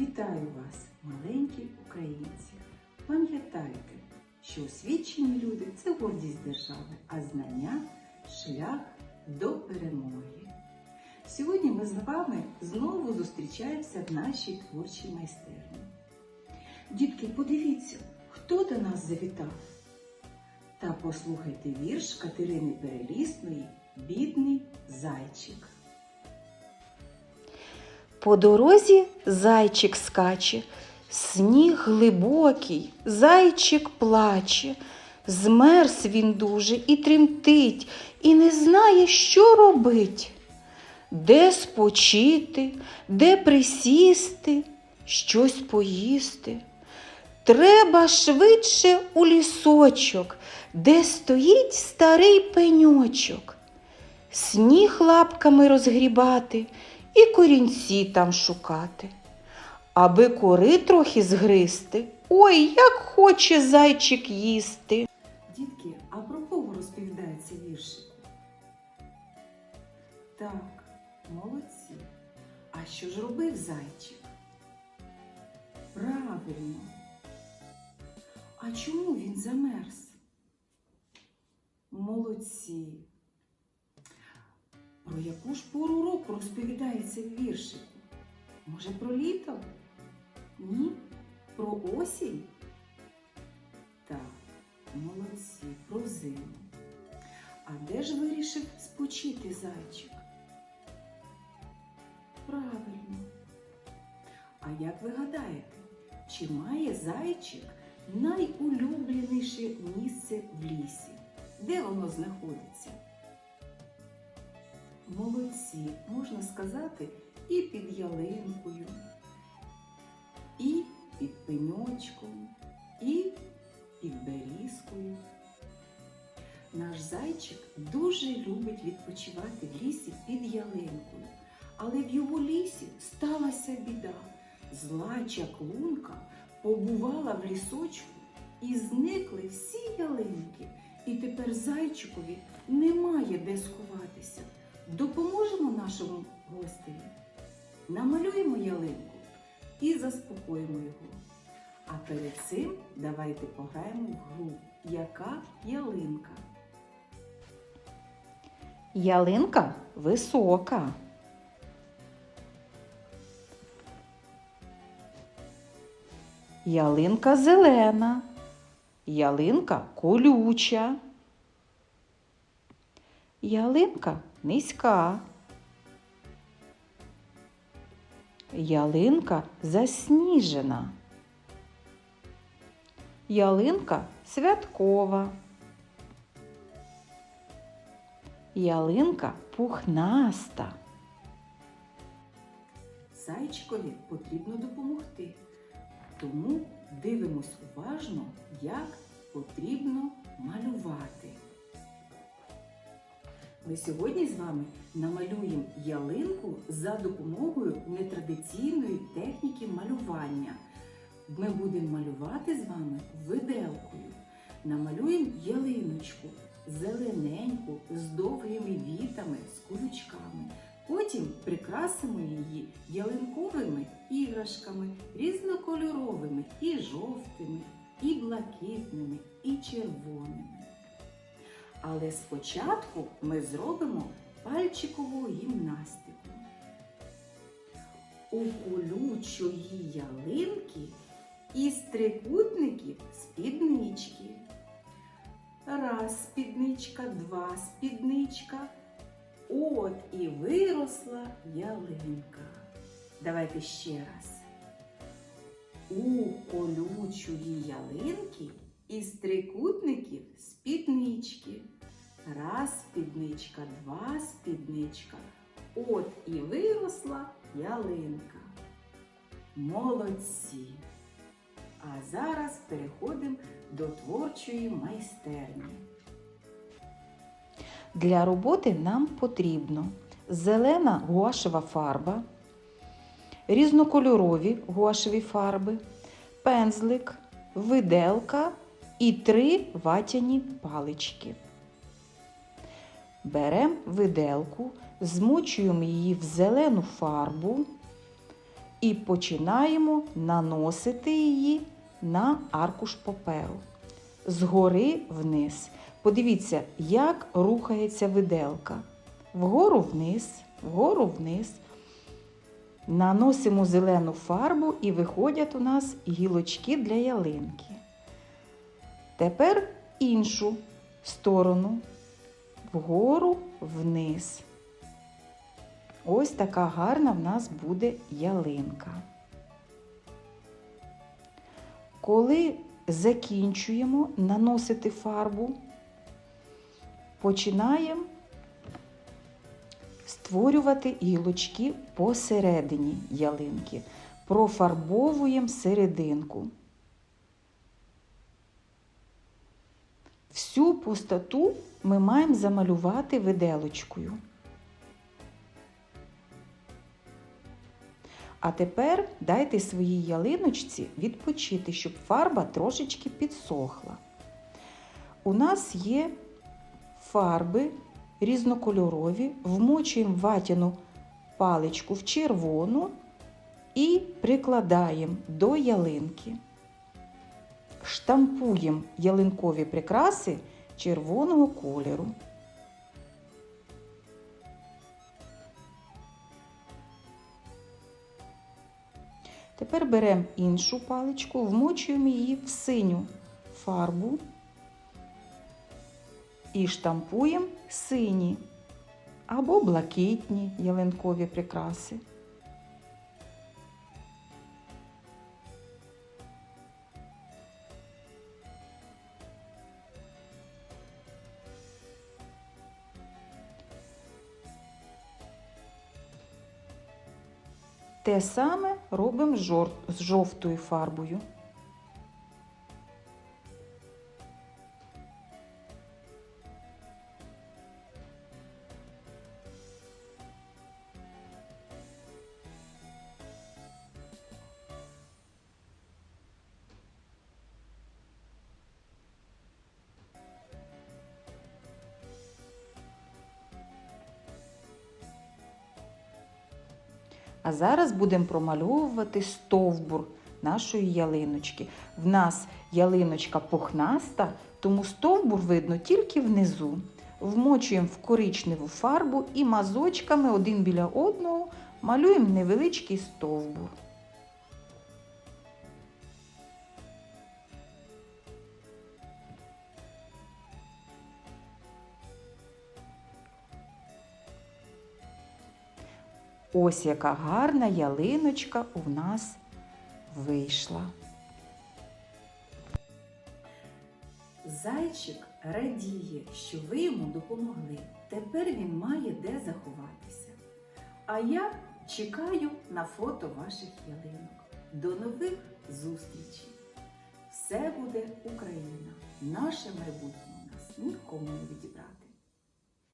Вітаю вас, маленькі українці! Пам'ятайте, що освічені люди це гордість держави, а знання шлях до перемоги. Сьогодні ми з вами знову зустрічаємося в нашій творчій майстерні. Дітки, подивіться, хто до нас завітав. Та послухайте вірш Катерини Перелісної Бідний зайчик. По дорозі зайчик скаче, сніг глибокий, зайчик плаче. Змерз він дуже і тремтить, і не знає, що робить. Де спочити, де присісти, щось поїсти. Треба швидше у лісочок, де стоїть старий пеньочок. Сніг лапками розгрібати і корінці там шукати. Аби кори трохи згристи, ой, як хоче зайчик їсти. Дітки, а про кого розповідається віршик? Так, молодці. А що ж робив зайчик? Правильно. А чому він замерз? Молодці. Про яку ж пору року розповідається в віршику? Може, про літо? Ні? Про осінь? Так, молодці, про зиму. А де ж вирішив спочити зайчик? Правильно. А як ви гадаєте, чи має зайчик найулюбленіше місце в лісі? Де воно знаходиться? Молодці, можна сказати, і під ялинкою, і під пеньочком, і під берізкою. Наш зайчик дуже любить відпочивати в лісі під ялинкою, але в його лісі сталася біда. Зла чаклунка побувала в лісочку і зникли всі ялинки. І тепер зайчикові немає де сховатися. Допоможемо нашому гостеві, намалюємо ялинку і заспокоїмо його. А перед цим давайте пограємо в гру. Яка ялинка? Ялинка висока. Ялинка зелена. Ялинка колюча. Ялинка низька. Ялинка засніжена. Ялинка святкова. Ялинка пухнаста. Зайчикові потрібно допомогти. Тому дивимось уважно, як потрібно малювати. Ми сьогодні з вами намалюємо ялинку за допомогою нетрадиційної техніки малювання. Ми будемо малювати з вами виделкою. Намалюємо ялиночку зелененьку, з довгими вітами, з колючками. Потім прикрасимо її ялинковими іграшками, різнокольоровими і жовтими, і блакитними, і червоними. Але спочатку ми зробимо пальчикову гімнастику. У колючої ялинки із трикутників спіднички. Раз спідничка, два спідничка. От і виросла ялинка. Давайте ще раз. У колючої ялинки із трикутників спіднички. Раз спідничка, два спідничка. От і виросла ялинка. Молодці! А зараз переходимо до творчої майстерні. Для роботи нам потрібно зелена гуашева фарба, різнокольорові гуашеві фарби, пензлик, виделка і три ватяні палички. Беремо виделку, змочуємо її в зелену фарбу, і починаємо наносити її на аркуш паперу. Згори вниз. Подивіться, як рухається виделка. Вгору вниз, вгору вниз. Наносимо зелену фарбу і виходять у нас гілочки для ялинки. Тепер іншу сторону. Вгору вниз. Ось така гарна в нас буде ялинка. Коли закінчуємо наносити фарбу, починаємо створювати гілочки посередині ялинки. Профарбовуємо серединку. Всю пустоту ми маємо замалювати виделочкою. А тепер дайте своїй ялиночці відпочити, щоб фарба трошечки підсохла. У нас є фарби різнокольорові, вмочуємо ватяну паличку в червону і прикладаємо до ялинки. Штампуємо ялинкові прикраси червоного кольору. Тепер беремо іншу паличку, вмочуємо її в синю фарбу і штампуємо сині або блакитні ялинкові прикраси. Те саме робимо з жовтою фарбою. А зараз будемо промальовувати стовбур нашої ялиночки. В нас ялиночка пухнаста, тому стовбур видно тільки внизу. Вмочуємо в коричневу фарбу і мазочками один біля одного малюємо невеличкий стовбур. Ось яка гарна ялиночка у нас вийшла. Зайчик радіє, що ви йому допомогли. Тепер він має де заховатися. А я чекаю на фото ваших ялинок. До нових зустрічей! Все буде Україна. Наше майбутнє у нас нікому не відібрати.